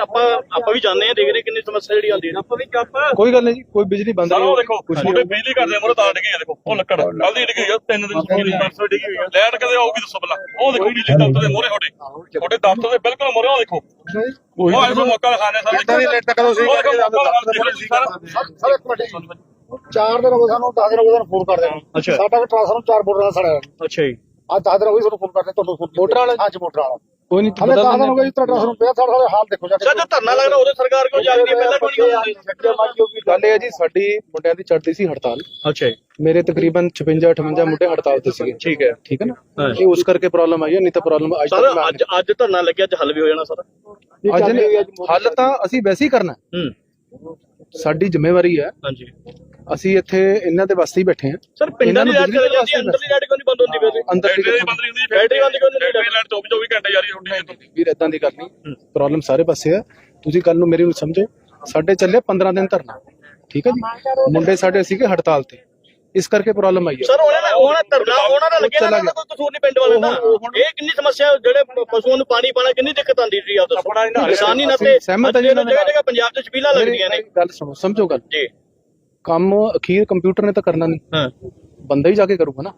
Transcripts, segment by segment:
ਆਪਾਂ ਆਪਾਂ ਵੀ ਜਾਣਦੇ ਆ ਦੇਖਦੇ ਹਾਂ ਕਿੰਨੀ ਸਮੱਸਿਆ ਜਿਹੜੀ ਆਉਂਦੀ ਹੈ। ਆਪਾਂ ਵੀ ਚੱਪ। ਕੋਈ ਗੱਲ ਨਹੀਂ ਜੀ ਕੋਈ ਬਿਜਲੀ ਬੰਦ ਨਹੀਂ ਦੇਖੋ ਤੁਹਾਡੇ ਬਿਜਲੀ ਘਰ ਦੇ ਮੋਰੇ ਤਾਰ ਡਿੱਗੀ ਆ ਦੇਖੋ ਉਹ ਲੱਕੜ। ਕੱਲ ਦੀ ਡਿੱਗੀ ਆ ਤਿੰਨ ਦਿਨ ਦੀ ਪਰਸੋਂ ਡਿੱਗੀ ਹੋਈ ਆ। ਲੈਟ ਕਦੇ ਆਊਗੀ ਦੱਸੋ ਪਹਿਲਾਂ ਉਹ ਦੇਖੋ ਬਿਜਲੀ ਦਫ਼ਤਰ ਦੇ ਮੋਰੇ ਤੁਹਾਡੇ ਤੁਹਾਡੇ ਦਫ਼ਤਰ ਦੇ ਬਿਲਕੁਲ ਮੋਰੇ ਉਹ ਦੇਖੋ। ਉਹ ਐਸੋ ਮੌਕਾ ਦਿਖਾਣੇ ਸਾਰੇ। ਦੀ ਲੈਟ ਕਦੋਂ ਸੀ? ਦੇਖੋ ਸਰ। ਸਰ ਇੱਕ ਮਿੰਟ ਚਾਰ ਦਿਨ ਹੋ ਗਏ ਸਾਨੂੰ 10 ਦਿਨ ਹੋ ਗਏ ਸਾਨੂੰ ਫੋਨ ਕਰਦੇ ਨੂੰ। ਅੱਛਾ। ਸਾਡਾ ਵੀ ਟ੍ਰਾਂਸਫਾਰਮ ਚਾਰ ਮੋਟਰ ਦਾ ਸੜਿਆ। ਅੱਛਾ ਜੀ। ਅੱਜ 10 ਦਿਨ ਹੋ ਗਏ ਸਾਨੂੰ ਫੋਨ ਕਰਦੇ ਤੁਹਾਨੂੰ ਮੋਟਰ ਵਾਲਾ ਅੱਜ ਮੋਟਰ ਵਾਲਾ। ਕੋਈ ਨਹੀਂ ਹਲੇ 10 ਦਿਨ ਹੋ ਗਏ ਜੀ ਟ੍ਰਾਂਸਫਾਰਮ ਪਿਆ ਸਾਡਾ ਹਾਲੇ ਹਾਲ ਦੇਖੋ ਜਾ ਕੇ। ਸਰ ਜੋ ਧਰਨਾ ਲੱਗਦਾ ਉਹਦੇ ਸਰਕਾਰ ਕੋਲ ਜਾਂਦੀ ਹੈ? ਪਹਿਲਾਂ ਕੋਈ ਨਹੀਂ। ਹੁੰਦੀ ਗੱਲ ਇਹ ਹੈ ਜੀ ਸਾਡੀ ਮੁੰਡਿਆਂ ਦੀ ਚੜ੍ਹਦੀ ਸੀ ਹੜਤਾਲ। ਅੱਛਾ ਜੀ। ਮੇਰੇ ਤਕਰੀਬਨ 56 58 ਮੁੰਡੇ ਹੜਤਾਲ ਤੇ ਸੀਗੇ। ਠੀਕ ਹੈ। ਠੀਕ ਹੈ ਨਾ। ਇਹ ਉਸ ਕਰਕੇ ਪ੍ਰੋਬਲਮ ਆਈ ਹੈ ਨਹੀਂ ਤਾਂ ਪ੍ਰੋਬਲਮ ਅੱਜ ਸਰ ਤੱਕ ਅੱਜ ਅੱਜ ਧਰਨਾ ਲੱਗਿਆ ਅੱਜ ਹੱਲ ਵੀ ਹੋ ਜਾਣਾ ਸਰ। ਅੱਜ ਹੱਲ ਤਾਂ ਅਸੀਂ ਵੈਸੇ ਹੀ ਕਰਨਾ ਸਾਡੀ ਜ਼ਿੰਮੇਵਾਰੀ ਹੈ। ਹਾਂਜੀ। ਅਸੀਂ ਇੱਥੇ ਇਹਨਾਂ ਦੇ ਵਾਸਤੇ ਹੀ ਬੈਠੇ ਹਾਂ। ਸਰ ਪਿੰਡਾਂ ਦੀ ਲਾਈਟ ਨੂੰ ਚਲੇ ਬਿਜਲੀ ਜਾਂਦੀ ਹੈ ਅੰਦਰਲੀ ਲਾਈਟ ਕਿਉਂ ਨਹੀਂ ਬੰਦ ਹੁੰਦੀ ਵੈਸੇ ਅੰਦਰ ਦੀ ਬੈਟਰੀ ਬੰਦ ਨਹੀਂ ਹੁੰਦੀ ਬੈਟਰੀ ਬੰਦ ਕਿਉਂ ਨਹੀਂ ਹੁੰਦੀ? ਲਾਈਟ 24 24 ਘੰਟੇ ਜਾਰੀ ਹੁੰਦੀ ਹੈ ਵੀਰ ਇਦਾਂ ਦੀ ਗੱਲ ਨਹੀਂ। ਪ੍ਰੋਬਲਮ ਸਾਰੇ ਪਾਸੇ ਹੈ ਤੁਸੀਂ ਕੱਲ ਨੂੰ ਮੇਰੀ ਨੂੰ ਸਮਝੋ। ਸਾਡੇ ਚੱਲੇ 15 ਦਿਨ ਧਰਨਾ। ਠੀਕ ਹੈ ਜੀ? ਮੁੰਡੇ ਸਾਡੇ ਸੀਗੇ ਹੜਤਾਲ ਤੇ। ਇਸ ਕਰਕੇ ਪ੍ਰੋਬਲਮ ਆਈ ਹੈ। ਸਰ ਉਹਨਾਂ ਦਾ ਉਹਨਾਂ ਧਰਨਾ ਉਹਨਾਂ ਦਾ ਲੱਗਿਆ ਨਾ ਚਲਾ ਕੋਈ ਕਸੂਰ ਨਹੀਂ ਪਿੰਡ ਵਾਲੇ ਦਾ। ਇਹ ਕਿੰਨੀ ਸਮੱਸਿਆ ਜਿਹੜੇ ਪਸ਼ੂਆਂ ਨੂੰ ਪਾਣੀ ਪਾਣਾ ਕਿੰਨੀ ਦਿੱਕਤ ਆਉਂਦੀ ਸੀ ਆਪ ਦੱਸੋ। ਕਿਸਾਨੀ ਸਹਿਮਤ ਹਾਂ ਜੀ ਜਗ੍ਹਾ। ਜਗ੍ਹਾ ਪੰਜਾਬ 'ਚ ਛਬੀਲਾਂ ਲੱਗਦੀਆਂ ਨੇ। ਗੱਲ ਸੁਣੋ ਸਮਝੋ ਗੱਲ। ਜੀ। ਕੰਮ ਅਖੀਰ ਕੰਪਿਊਟਰ ਨੇ ਤਾਂ ਕਰਨਾ ਨਹੀਂ। ਹਾਂ। ਬੰਦਾ ਹੀ ਜਾ ਕੇ ਕਰੂਗਾ ਨਾ।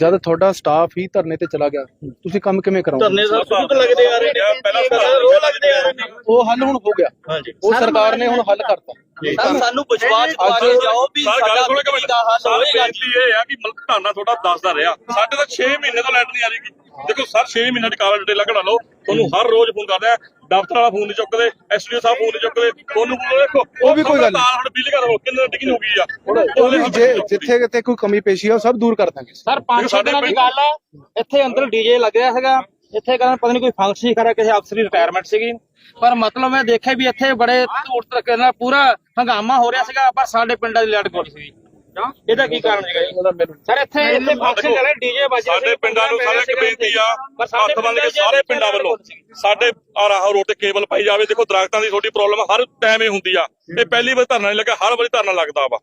ਜਦ ਤੁਹਾਡਾ ਸਟਾਫ ਹੀ ਧਰਨੇ ਤੇ ਚਲਾ ਗਿਆ ਤੁਸੀਂ ਕੰਮ ਕਿਵੇਂ ਕਰੋਗੇ ਧਰਨੇ ਸ਼ੁਰੂ ਤੋਂ ਲੱਗਦੇ ਆ ਰਹੇ ਨੇ। ਪਹਿਲਾਂ ਪਹਿਲਾਂ ਰੋ ਲੱਗਦੇ ਆ ਰਹੇ ਨੇ। ਉਹ ਹੱਲ ਹੁਣ ਹੋ ਗਿਆ। ਹਾਂਜੀ। ਉਹ ਸਰਕਾਰ ਨੇ ਹੁਣ ਹੱਲ ਕਰਤਾ। ਸਰ ਸਾਨੂੰ ਵਿਸ਼ਵਾਸ ਦਿਵਾ ਕੇ ਜਾਓ ਵੀ ਸਰ ਗੱਲ ਸਾਡਾ ਸੁਣੋ ਕਿ ਬਿਜਲੀ ਦਾ ਹੱਲ ਸਰ ਹੋਏਗਾ ਜੀ। ਬੇਨਤੀ ਇਹ ਆ ਕਿ ਮਲਕ ਧਾਨਾ ਤੁਹਾਡਾ ਦੱਸਦਾ ਰਿਹਾ। ਸਾਡੇ ਤਾਂ 6 ਮਹੀਨੇ ਤੋਂ ਲਾਈਟ ਨਹੀਂ ਆ ਰਹੀ। ਦੇਖੋ ਸਰ 6 ਮਹੀਨੇ ਦੀ ਕਾਲ ਡਿਟੇਲ ਕਢਾ ਲਓ। ਤੁਹਾਨੂੰ ਹਰ ਰੋਜ਼ ਫੋਨ ਕਰਦੇ ਦਫ਼ਤਰ ਵਾਲਾ ਫੋਨ ਨਹੀਂ ਚੁੱਕਦੇ ਐਸਡੀਓ ਸਾਹਿਬ ਫੋਨ ਨਹੀਂ ਚੁੱਕਦੇ ਤੁਹਾਨੂੰ ਬੋਲੋ ਦੇਖੋ ਉਹ ਵੀ ਕੋਈ ਗੱਲ ਨਹੀਂ। ਹੁਣ ਬਿਜਲੀ ਘਰ ਕਿੰਨੇ ਡਿੱਗੀ ਹੋ ਗਈ ਆ? ਉਹ ਵੀ ਜੇ ਜਿੱਥੇ ਕਿਤੇ ਕੋਈ ਕਮੀ ਪੇਸ਼ੀ ਆ ਉਹ ਸਭ ਦੂਰ ਕਰ ਦਾਂਗੇ। ਸਰ ਪੰਜ ਛੇ ਦਿਨਾਂ ਦੀ ਗੱਲ ਹੈ ਇੱਥੇ ਅੰਦਰ ਡੀਜੇ ਲੱਗਿਆ ਸੀਗਾ ਇੱਥੇ ਕਹਿੰਦਾ ਪਤਾ ਨਹੀਂ ਕੋਈ ਫੰਕਸ਼ਨ ਹੀ ਕਰਿਆ ਕਿਸੇ ਅਫਸਰ ਦੀ ਰਿਟਾਇਰਮੈਂਟ ਸੀਗੀ। ਪਰ ਮਤਲਬ ਮੈਂ ਦੇਖਿਆ ਵੀ ਇੱਥੇ ਬੜੇ ਧੂੜ ਤਰੀਕੇ ਨਾਲ ਪੂਰਾ ਹੰਗਾਮਾ ਹੋ ਰਿਹਾ ਸੀਗਾ ਪਰ ਸਾਡੇ ਪਿੰਡਾਂ ਦੀ ਲਾਈਟ ਗੁੱਲ ਸੀ ਇਹਦਾ ਕੀ ਕਾਰਨ ਸੀਗਾ ਜੀ? ਸਰ ਇੱਥੇ ਇੱਥੇ ਫੰਕਸ਼ਨ ਕਰੇ ਡੀਜੇ ਵੱਜ ਰਿਹਾ ਸਾਡੇ ਪਿੰਡਾਂ ਨੂੰ ਸਾਰੇ ਇੱਕ ਬੇਨਤੀ ਆ ਹੱਥ ਬੰਨ ਕੇ ਸਾਰੇ ਪਿੰਡਾਂ ਵੱਲੋਂ ਸਾਡੇ ਆ ਰਾਹੋਂ ਰੋਡ ਤੇ ਕੇਬਲ ਪਾਈ ਜਾਵੇ। ਦੇਖੋ ਦਰਖਤਾਂ ਦੀ ਤੁਹਾਡੀ ਪ੍ਰੋਬਲਮ ਹਰ ਟਾਈਮ ਇਹ ਹੁੰਦੀ ਆ। ਇਹ ਪਹਿਲੀ ਵਾਰ ਧਰਨਾ ਨਹੀਂ ਲੱਗਾ ਹਰ ਵਾਰੀ ਧਰਨਾ ਲੱਗਦਾ ਵਾ।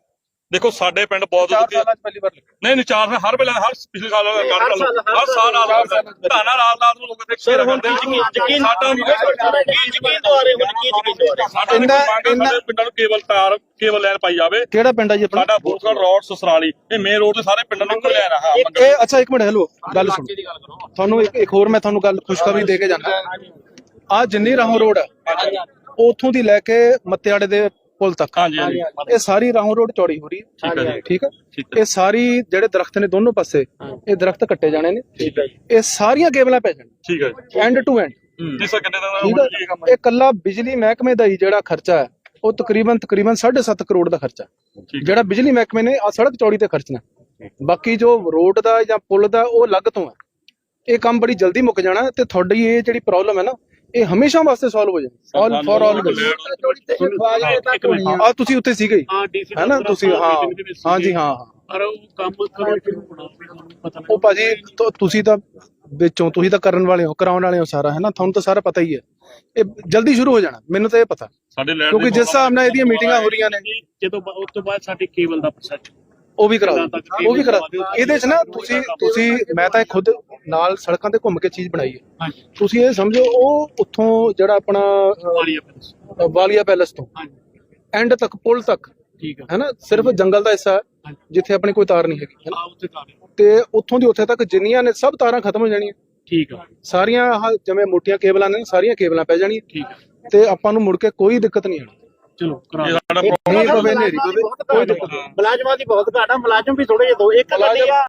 ਦੇਖੋ ਸਾਡੇ ਪਿੰਡ ਬਹੁਤ ਚਾਰ ਦੁਖੀ ਸਾਲਾਂ 'ਚ ਪਹਿਲੀ ਵਾਰ ਲੱਗਾ। ਨਹੀਂ ਨਹੀਂ ਚਾਰ ਸਾਲ ਹਰ ਵੇਲੇ ਹਰ ਪਿਛਲੇ ਸਾਲ ਦਾ ਕਰ ਲਓ ਹਰ ਸਾਲ ਰਾਤ ਧਰਨਾ ਰਾਤ ਰਾਤ ਨੂੰ ਲੋਕ ਯਕੀਨ ਸਾਡਾ ਯਕੀਨ ਤੋਂ ਆ ਰਹੇ ਹੁਣ ਕੀ ਯਕੀਨ ਆ ਰਹੇ ਸਾਡਾ ਇੰਨਾ- ਸਾਡੇ ਪਿੰਡਾਂ ਨੂੰ ਕੇਬਲ ਤਾਰ ਕੇਬਲ ਲਾਈਨ ਪਾਈ ਜਾਵੇ। ਕਿਹੜਾ ਪਿੰਡ ਆ ਜੀ ਆਪਣਾ? ਸਾਡਾ ਬੋਰਗੜ ਰੋਡ ਸਸਰਾਲੀ ਇਹ ਮੇਨ ਰੋਡ ਤੇ ਸਾਰੇ ਪਿੰਡਾਂ ਨੂੰ ਇੱਕੋ ਲੈ ਰਹਾ ਇਹ ਅੱਛਾ ਇੱਕ ਮਿੰਟ ਹੈਲੋ ਗੱਲ ਸੁਣੋ। ਤੁਹਾਨੂੰ ਇੱਕ ਇੱਕ ਹੋਰ ਮੈਂ ਤੁਹਾਨੂੰ ਗੱਲ ਖੁਸ਼ਖਬਰੀ ਦੇ ਕੇ ਜਾਣਾ। ਆ ਜਿੰਨੀ ਰਾਹੋਂ ਰੋਡ ਹੈ ਉਥੋਂ ਦੀ ਲੈ ਕੇ ਮੱਤੇਆੜੇ ਦੇ ਪੁਲ ਤੱਕ। ਹਾਂਜੀ ਹਾਂਜੀ। ਇਹ ਸਾਰੀ ਰਾਹੋਂ ਰੋਡ ਚੌੜੀ ਹੋ ਰਹੀ ਹੈ। ਠੀਕ ਹੈ ਜੀ। ਠੀਕ ਹੈ ਠੀਕ ਹੈ। ਇਹ ਸਾਰੀ ਜਿਹੜੇ ਦਰਖਤ ਨੇ ਦੋਨੋਂ ਪਾਸੇ ਇਹ ਦਰਖਤ ਕੱਟੇ ਜਾਣੇ ਨੇ। ਠੀਕ ਹੈ ਜੀ। ਇਹ ਸਾਰੀਆਂ ਕੇਬਲਾਂ ਪੈ ਜਾਣ। ਠੀਕ ਹੈ ਜੀ। ਐਂਡ ਟੂ ਐਂਡ ਜਿਸ ਕਿੰਨੇ ਦਾ ਠੀਕ ਹੈ ਇਹ ਕੱਲਾ ਬਿਜਲੀ ਮਹਿਕਮੇ ਦਾ ਹੀ ਜਿਹੜਾ ਖਰਚਾ ਹੈ ਉਹ ਤਕਰੀਬਨ ਤਕਰੀਬਨ 7.5 ਕਰੋੜ ਦਾ ਖਰਚਾ। ਜਿਹੜਾ ਬਿਜਲੀ ਮਹਿਕਮੇ ਨੇ ਆ ਸੜਕ ਚੌੜੀ ਤੇ ਖਰਚਣਾ ਬਾਕੀ ਜੋ ਰੋਡ ਦਾ ਜਾਂ ਪੁਲ ਦਾ ਉਹ ਅਲੱਗ ਤੋਂ ਹੈ। ਇਹ ਕੰਮ ਬੜੀ ਜਲਦੀ ਮੁੱਕ ਜਾਣਾ ਤੇ ਤੁਹਾਡੀ ਇਹ ਜਿਹੜੀ ਪ੍ਰੋਬਲਮ ਹੈ ਨਾ ਇਹ ਹਮੇਸ਼ਾ ਵਾਸਤੇ ਸੋਲਵ ਹੋ ਜਾਣੀ ਆਲ ਫॉर ਆਲ ਆ। ਤੁਸੀਂ ਉੱਥੇ ਸੀਗੇ ਹੀ, ਨਾ? ਤੁਸੀਂ ਹਾਂ। ਹਾਂ ਜੀ ਹਾਂ ਪਰ ਉਹ ਕੰਮ ਸਾਨੂੰ ਪਤਾ ਉਹ ਭਾਜੀ ਤੁਸੀਂ ਤਾਂ ਵਿੱਚੋਂ ਤੁਸੀਂ ਤਾਂ ਕਰਨ ਵਾਲੇ ਹੋ ਕਰਾਉਣ ਵਾਲੇ ਹੋ ਸਾਰਾ ਹੈ ਨਾ ਤੁਹਾਨੂੰ ਤਾਂ ਸਾਰਾ ਪਤਾ ਹੀ ਹੈ। ਇਹ ਜਲਦੀ ਸ਼ੁਰੂ ਹੋ ਜਾਣਾ ਮੈਨੂੰ ਤਾਂ ਇਹ ਪਤਾ। ਸਾਡੇ ਕਿਉਂਕਿ ਜਿਸ ਹਿਸਾਬ ਨਾਲ ਇਹਦੀਆਂ ਮੀਟਿੰਗਾਂ ਹੋ ਰਹੀਆਂ ਨੇ ਜਦੋਂ ਉਸ ਤੋਂ ਬਾਅਦ ਸਾਡੀ ਕੇਬਲ ਦਾ ਪ੍ਰੋਸੈਸ ਉਹ ਵੀ ਕਰਾ ਉਹ ਵੀ ਕਰਾ। ਇਹਦੇ 'ਚ ਨਾ ਤੁਸੀਂ ਤੁਸੀਂ ਮੈਂ ਤਾਂ ਖੁਦ ਨਾਲ ਸੜਕਾਂ ਤੇ ਘੁੰਮ ਕੇ ਚੀਜ਼ ਬਣਾਈ ਹੈ। ਤੁਸੀਂ ਇਹ ਸਮਝੋ ਉਹ ਉੱਥੋਂ ਜਿਹੜਾ ਆਪਣਾ ਵਾਲੀਆ ਪੈਲਸ ਤੋਂ। ਐਂਡ ਤੱਕ ਪੁਲ ਤੱਕ। ਠੀਕ ਹੈ। ਹੈ ਨਾ ਸਿਰਫ ਜੰਗਲ ਦਾ ਹਿੱਸਾ ਜਿੱਥੇ ਆਪਣੀ ਕੋਈ ਤਾਰ ਨਹੀਂ ਹੈਗੀ ਹੈ ਨਾ? ਆ ਉੱਥੇ ਤਾਂ ਤੇ ਉੱਥੋਂ ਦੀ ਉੱਥੇ ਤੱਕ ਜਿੰਨੀਆਂ ਨੇ ਸਭ ਤਾਰਾਂ ਖਤਮ ਹੋ ਜਾਣੀਆਂ। ਠੀਕ ਹੈ ਸਾਰੀਆਂ ਆਹ ਜਿਵੇਂ ਮੋਟੀਆਂ ਕੇਬਲਾਂ ਨੇ ਸਾਰੀਆਂ ਕੇਬਲਾਂ ਪੈ ਜਾਣੀਆਂ। ਠੀਕ ਤੇ ਆਪਾਂ ਨੂੰ ਮੁੜ ਕੇ ਕੋਈ ਦਿੱਕਤ ਨਹੀਂ ਆਣੀ ਚਲੋ ਕਰਾ ਇਹ ਦਿਓ। ਸਾਡਾ ਨਹੀਂ ਪਵੇ ਨੇਰੀ ਪਵੇ ਕੋਈ ਦਿੱਕਤ ਨਹੀਂ ਮੁਲਾਜ਼ਮਾਂ ਦੀ ਬਹੁਤ ਘਾਟ ਆ ਮੁਲਾਜ਼ਮ ਵੀ ਥੋੜੇ ਜਿਹੇ ਦੋ। ਇੱਕ ਗੱਡੀ ਆ